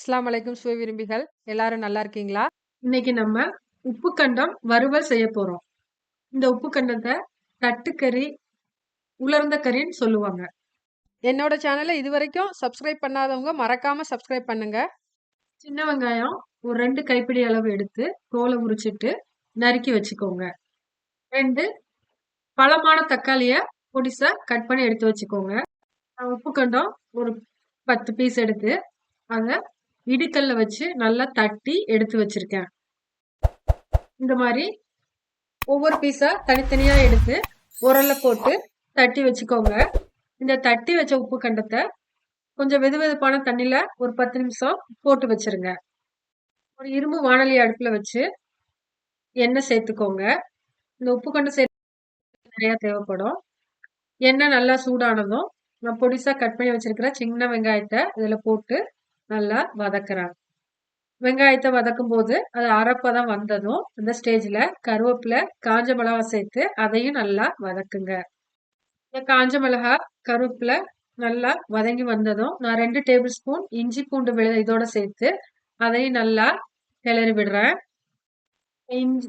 அஸ்ஸலாமு அலைக்கும் சுவை விரும்பிகள் எல்லாரும் நல்லா இருக்கீங்களா? இன்னைக்கு நம்ம உப்பு கண்டம் வறுவல் செய்ய போறோம். இந்த உப்பு கண்டத்த தட்டுக்கறி, உலர்ந்த கறின்னு சொல்லுவாங்க. என்னோட சேனலை இதுவரைக்கும் சப்ஸ்கிரைப் பண்ணாதவங்க மறக்காம சப்ஸ்கிரைப் பண்ணுங்க. சின்ன வெங்காயம் ஒரு 2 கைப்பிடி அளவு எடுத்து தோல உரிச்சிட்டு நறுக்கி வச்சுக்கோங்க. 2 பழமான தக்காளிய பொடிசா கட் பண்ணி எடுத்து வச்சுக்கோங்க. உப்பு கண்டம் ஒரு 10 பீஸ் எடுத்து அத இடிக்கல்ல வச்சு நல்லா தட்டி எடுத்து வச்சிருக்கேன். இந்த மாதிரி ஒவ்வொரு பீஸா தனித்தனியா எடுத்து உரல்ல போட்டு தட்டி வச்சுக்கோங்க. இந்த தட்டி வச்ச உப்பு கண்டத்தை கொஞ்சம் வெது வெதுப்பான தண்ணியில ஒரு 10 நிமிஷம் போட்டு வச்சிருங்க. ஒரு இரும்பு வானொலி அடுப்புல வச்சு எண்ணெய் சேர்த்துக்கோங்க. இந்த உப்பு கண்டம் சேர்த்து நிறைய தேவைப்படும். எண்ணெய் நல்லா சூடானதும் நான் பொடிசா கட் பண்ணி வச்சிருக்கிற சின்ன வெங்காயத்தை இதுல போட்டு நல்லா வதக்குறாங்க வெங்காயத்தை வதக்கும் வதக்கும்போது அது அரைப்பதம் வந்ததும் அந்த ஸ்டேஜில் கருவேப்பிலை, காஞ்ச மிளகா சேர்த்து அதையும் நல்லா வதக்குங்க. இந்த காஞ்ச மிளகா, கருவேப்பிலை நல்லா வதங்கி வந்ததும் நான் ரெண்டு டேபிள் ஸ்பூன் இஞ்சி பூண்டு விழு இதோட சேர்த்து அதையும் நல்லா கிளறி விடுறேன். இஞ்சி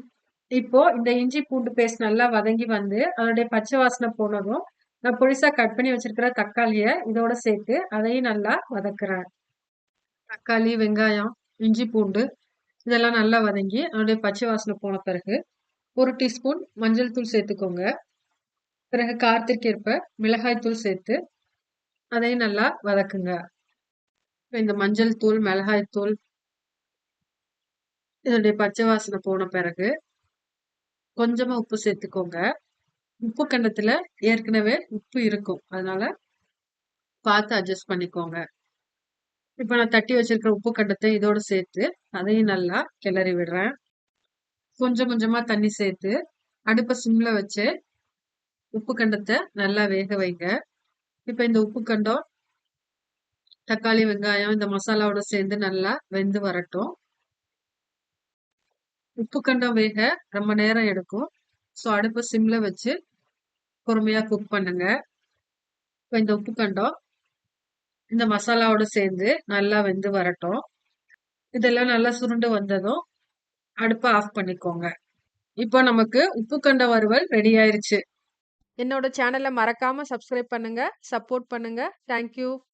இப்போ இந்த இஞ்சி பூண்டு பேஸ்ட் நல்லா வதங்கி வந்து அதனுடைய பச்சை வாசனை போனதும் நான் புதுசாக கட் பண்ணி வச்சிருக்கிற தக்காளியை இதோட சேர்த்து அதையும் நல்லா வதக்குறேன். தக்காளி, வெங்காயம், இஞ்சி பூண்டு இதெல்லாம் நல்லா வதங்கி அதனுடைய பச்சை வாசனை போன பிறகு ஒரு டீஸ்பூன் மஞ்சள் தூள் சேர்த்துக்கோங்க. பிறகு காரத்திற்கேற்ப மிளகாய் தூள் சேர்த்து அதையும் நல்லா வதக்குங்க. இந்த மஞ்சள் தூள், மிளகாய் தூள் இதனுடைய பச்சை வாசனை போன பிறகு கொஞ்சமா உப்பு சேர்த்துக்கோங்க. உப்பு கண்டத்துல ஏற்கனவே உப்பு இருக்கும். அதனால பார்த்து அட்ஜஸ்ட் பண்ணிக்கோங்க. இப்ப நான் தட்டி வச்சிருக்கிற உப்பு கண்டத்தை இதோட சேர்த்து அதையும் நல்லா கிளறி விடுறேன். கொஞ்சம் கொஞ்சமா தண்ணி சேர்த்து அடுப்ப சிம்ல வச்சு உப்பு கண்டத்தை நல்லா வேக வைங்க. இப்ப இந்த உப்பு கண்டம் தக்காளி, வெங்காயம் இந்த மசாலாவோட சேர்ந்து நல்லா வெந்து வரட்டும். உப்பு கண்டம் வேக ரொம்ப நேரம் எடுக்கும். ஸோ அடுப்ப சிம்ல வச்சு பொறுமையா குக் பண்ணுங்க. இப்ப இந்த உப்பு கண்டம் இந்த மசாலாவோட சேர்ந்து நல்லா வெந்து வரட்டும். இதெல்லாம் நல்லா சுருண்டு வந்ததும் அடுப்பை ஆஃப் பண்ணிக்கோங்க. இப்போ நமக்கு உப்பு கண்ட வறுவல் ரெடி ஆயிருச்சு. என்னோட சேனலை மறக்காம சப்ஸ்கிரைப் பண்ணுங்க. சப்போர்ட் பண்ணுங்க. Thank you.